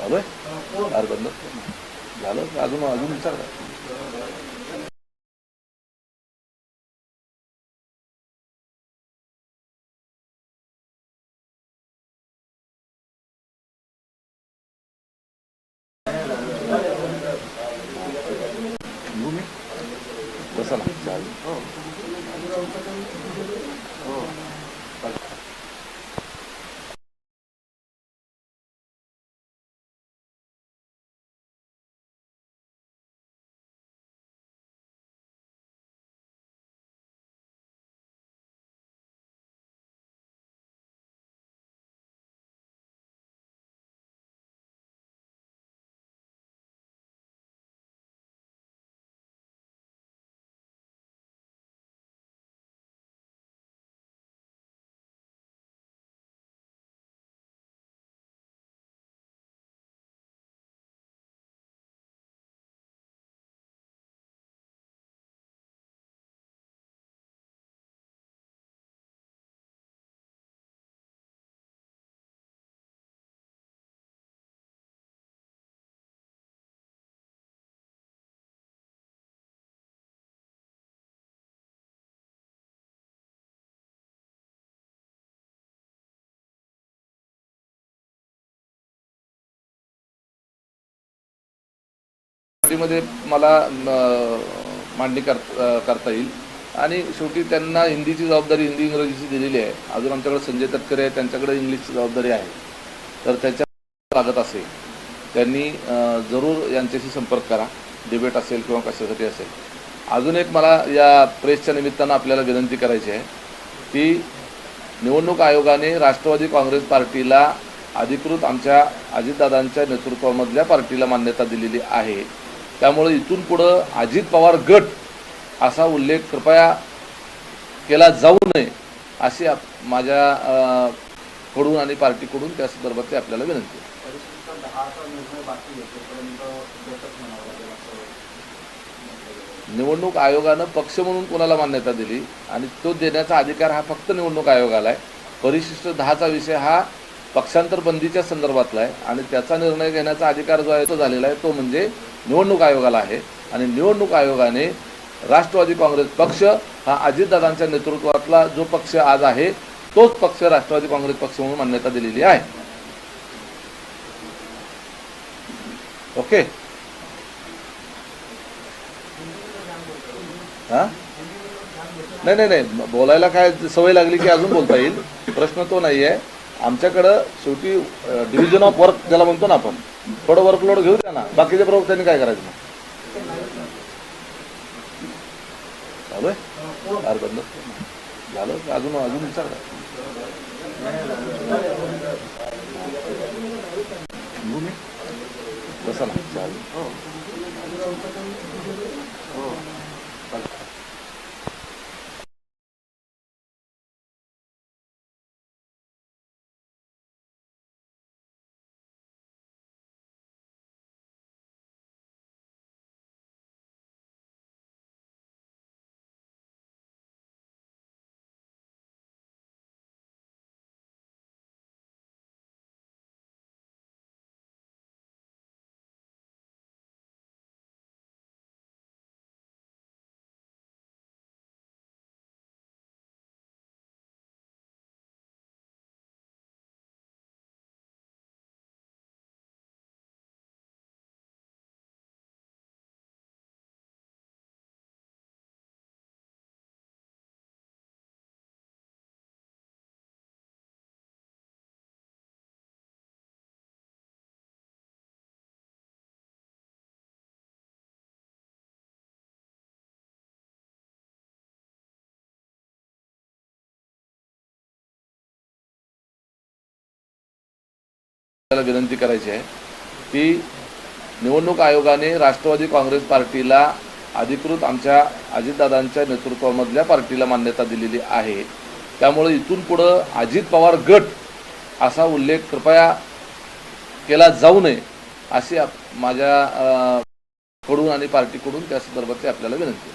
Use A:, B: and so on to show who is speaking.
A: चालू आहे दार बंद. झालं? अजून अजून विचार करा. निघू मी बसा ना. चालेल. मध्ये मला मांडणी कर करता येईल. आणि शेवटी त्यांना हिंदीची जबाबदारी हिंदी इंग्रजीची दिलेली आहे. अजून आमच्याकडे संजय तटकरे आहे त्यांच्याकडे इंग्लिशची जबाबदारी आहे. तर त्याच्या लागत असेल त्यांनी जरूर यांच्याशी संपर्क करा. डिबेट असेल किंवा कशासाठी असेल. अजून एक मला या प्रेसच्या निमित्तानं आपल्याला विनंती करायची आहे की निवडणूक आयोगाने राष्ट्रवादी काँग्रेस पार्टीला अधिकृत आमच्या अजितदादांच्या नेतृत्वामधल्या पार्टीला मान्यता दिलेली आहे. त्यामुळे इथून पुढं अजित पवार गट असा उल्लेख कृपया केला जाऊ नये अशी आप- माझ्या कडून आणि पार्टीकडून त्या संदर्भातली आपल्याला विनंती आहे. निवडणूक आयोगानं पक्ष म्हणून कोणाला मान्यता दिली आणि तो देण्याचा अधिकार हा फक्त निवडणूक आयोगाला आहे परिशिष्ट दहाचा विषय हा पक्षांतर बंदीच्या संदर्भातला आहे आणि त्याचा निर्णय घेण्याचा अधिकार जो आहे तो झालेला आहे तो म्हणजे निवडणूक आयोगाला आहे. आणि निवडणूक आयोगाने राष्ट्रवादी काँग्रेस पक्ष हा अजितदादांच्या नेतृत्वातला जो पक्ष आज आहे तोच पक्ष राष्ट्रवादी काँग्रेस पक्ष म्हणून मान्यता दिलेली आहे. ओके? हा? नाही नाही नाही. बोलायला काय सवय लागली की अजून बोलता येईल? प्रश्न तो नाही आहे आमच्याकडं शेवटी डिव्हिजन ऑफ वर्क ज्याला म्हणतो ना आपण थोडं वर्कलोड घेऊ द्या ना. बाकीच्या प्रवक्त्यांनी काय करायचं चालू आहे? दार बंद. झालं? अजून अजून विचार बसा ना. चालेल. आपल्याला विनंती करायची आहे की निवडणूक आयोगाने राष्ट्रवादी काँग्रेस पार्टीला अधिकृत आमच्या अजितदादांच्या नेतृत्वामधल्या पार्टीला मान्यता दिलेली आहे. त्यामुळे इथून पुढं अजित पवार गट असा उल्लेख कृपया केला जाऊ नये अशी आप- माझ्या कडून आणि पार्टीकडून त्या संदर्भातली आपल्याला विनंती